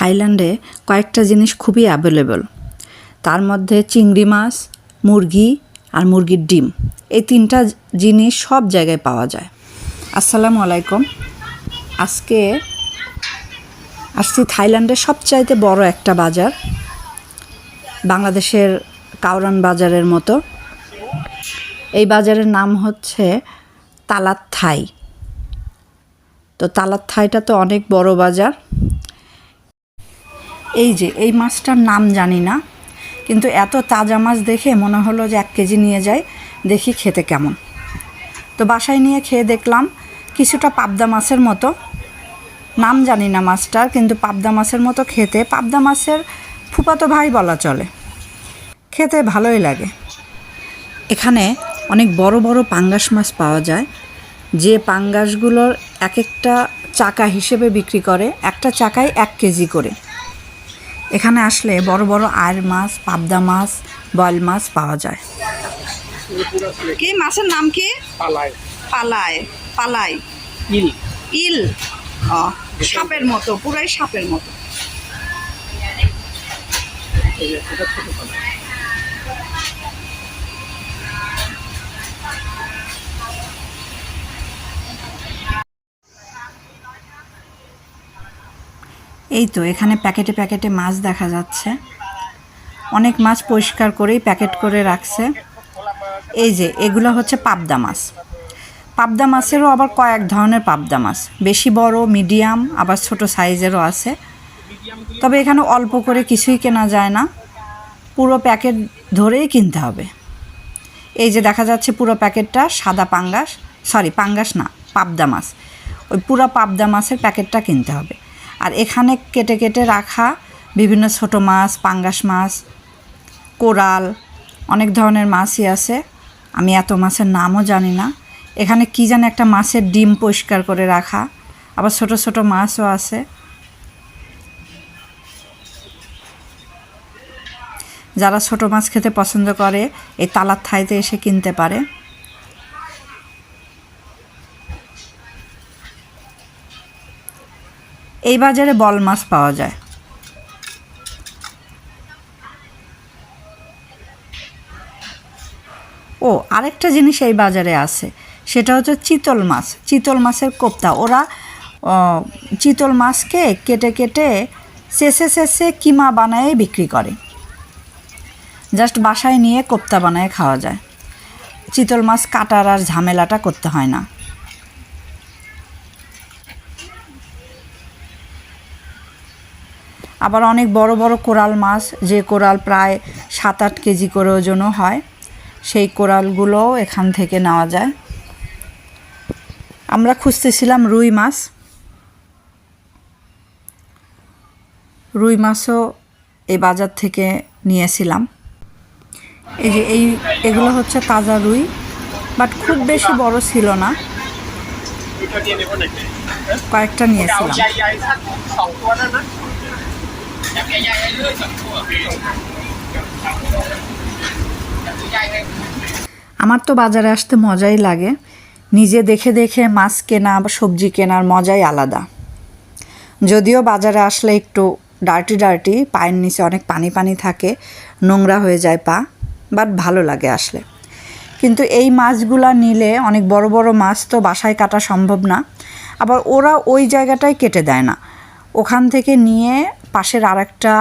থাইল্যান্ডে কয়েকটা জিনিস খুবই অ্যাভেলেবল তার মধ্যে চিংড়ি মাছ, মুরগি আর মুরগির ডিম। এই তিনটা জিনিস সব জায়গায় পাওয়া যায়। আসসালামু আলাইকুম। আজকে আসছি থাইল্যান্ডের সবচাইতে বড় একটা বাজার, বাংলাদেশের কাউরান বাজারের মতো। এই বাজারের নাম হচ্ছে তালাত থাই। তো তালাত থাইটা তো অনেক বড় বাজার। এই যে, এই মাছটার নাম জানি না, কিন্তু এত তাজা মাছ দেখে মনে হলো যে এক কেজি নিয়ে যাই, দেখি খেতে কেমন। তো বাসায় নিয়ে খেয়ে দেখলাম, কিছুটা পাবদা মাছের মতো। নাম জানি না মাছটার, কিন্তু পাবদা মাছের মতো খেতে। পাবদা মাছের ফুপাতো ভাই বলা চলে। খেতে ভালোই লাগে। এখানে অনেক বড় বড় পাঙ্গাস মাছ পাওয়া যায়। যে পাঙ্গাসগুলোর এক একটা চাকা হিসেবে বিক্রি করে, একটা চাকায় এক কেজি করে। এখানে আসলে বড় বড় আর মাছ পাবদা মাছ বয়াল মাছ পাওয়া যায়। কি মাছের নাম কি? পালায় পালায় পালাই। ইল। ইল। ও সাপের মতো পুরাই সাপের মতো। এই তো, এখানে প্যাকেটে প্যাকেটে মাছ দেখা যাচ্ছে। অনেক মাছ পরিষ্কার করেই প্যাকেট করে রাখছে। এই যে, এগুলো হচ্ছে পাবদা মাছ। পাবদা মাছেরও আবার কয়েক ধরনের পাবদা মাছ। বেশি বড়, মিডিয়াম, আবার ছোট সাইজেরও আছে। তবে এখানে অল্প করে কিছুই কেনা যায় না। পুরো প্যাকেট ধরেই কিনতে হবে। এই যে, দেখা যাচ্ছে পুরো প্যাকেটটা সাদা পাঙ্গাস, সরি, পাঙ্গাস না, পাবদা মাছ। ওই পুরো পাবদা মাছের প্যাকেটটা কিনতে হবে। আর এখানে কেটে কেটে রাখা বিভিন্ন ছোট মাছ, পাঙ্গাস মাছ, কোরাল, অনেক ধরনের মাছই আছে। আমি এত মাছের নামও জানি না। এখানে কি যেন একটা মাছের ডিম পরিষ্কার করে রাখা। আবার ছোট ছোট মাছও আছে। যারা ছোট মাছ খেতে পছন্দ করে, এই তালার থাইতে এসে কিনতে পারে। এই বাজারে বল মাছ পাওয়া যায়। ও, আরেকটা জিনিস এই বাজারে আছে, সেটা হচ্ছে চিতল মাছ, চিতল মাছের কোপ্তা। ওরা চিতল মাছকে কেটে কেটে শেষে শেষে কিমা বানায় বিক্রি করে। জাস্ট বাসায় নিয়ে কোপ্তা বানায় খাওয়া যায়। চিতল মাছ কাটার আর ঝামেলাটা করতে হয় না। আবার অনেক বড় বড় কোরাল মাছ, যে কোরাল প্রায় সাত আট কেজি করে ওজনও হয়, সেই কোরালগুলোও এখান থেকে নেওয়া যায়। আমরা খুঁজতেছিলাম রুই মাছ। রুই মাছও এই বাজার থেকে নিয়েছিলাম। এই যে এই, এগুলো হচ্ছে তাজা রুই, বাট খুব বেশি বড় ছিল না। কয়েকটা নিয়েছিলাম। จับใหญ่ๆเลยสองตัวใหญ่เลย আমার তো বাজারে আসতে মজাই লাগে নিজে দেখে দেখে মাছ কেনা বা সবজি কেনার মজাই আলাদা যদিও বাজারে আসলে একটু ডার্টি ডার্টি পায়ের নিচে অনেক পানি পানি থাকে নোংরা হয়ে যায় পা বাট ভালো লাগে আসলে কিন্তু এই মাছগুলা নিলে অনেক বড় বড় মাছ তো বাসায় কাটা সম্ভব না আবার ওরা ওই জায়গাটায় কেটে দেয় না ওখান থেকে নিয়ে পাশের আরেকটা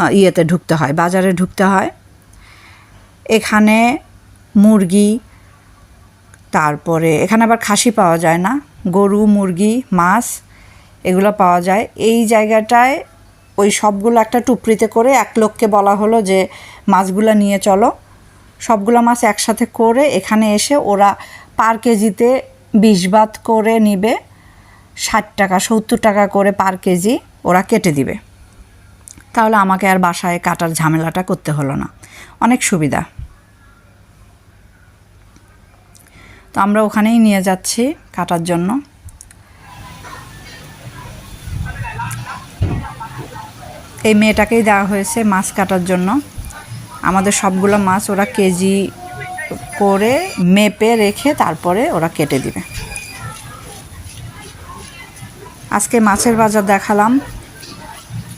আহ, ইয়েতে ঢুকতে হয় বাজারে ঢুকতে হয়। এখানে মুরগি তারপরে এখানে আবার খাসি পাওয়া যায় না গরু মুরগি মাছ এগুলো পাওয়া যায়। এই জায়গাটায় ওই সবগুলো একটা টুকরিতে করে এক লোককে বলা হলো যে মাছগুলো নিয়ে চলো। সবগুলো মাছ একসাথে করে এখানে এসে ওরা পার কেজিতে বিশ করে নিবে ষাট টাকা সত্তর টাকা করে পার কেজি ওরা কেটে দিবে। তাহলে আমাকে আর বাসায় কাটার ঝামেলাটা করতে হলো না। অনেক সুবিধা। তো আমরা ওখানেই নিয়ে যাচ্ছি কাটার জন্য। এই মেয়েটাকেই দেওয়া হয়েছে মাছ কাটার জন্য। আমাদের সবগুলো মাছ ওরা কেজি করে মেপে রেখে তারপরে ওরা কেটে দিবে। আজকে মাছের বাজার দেখালাম।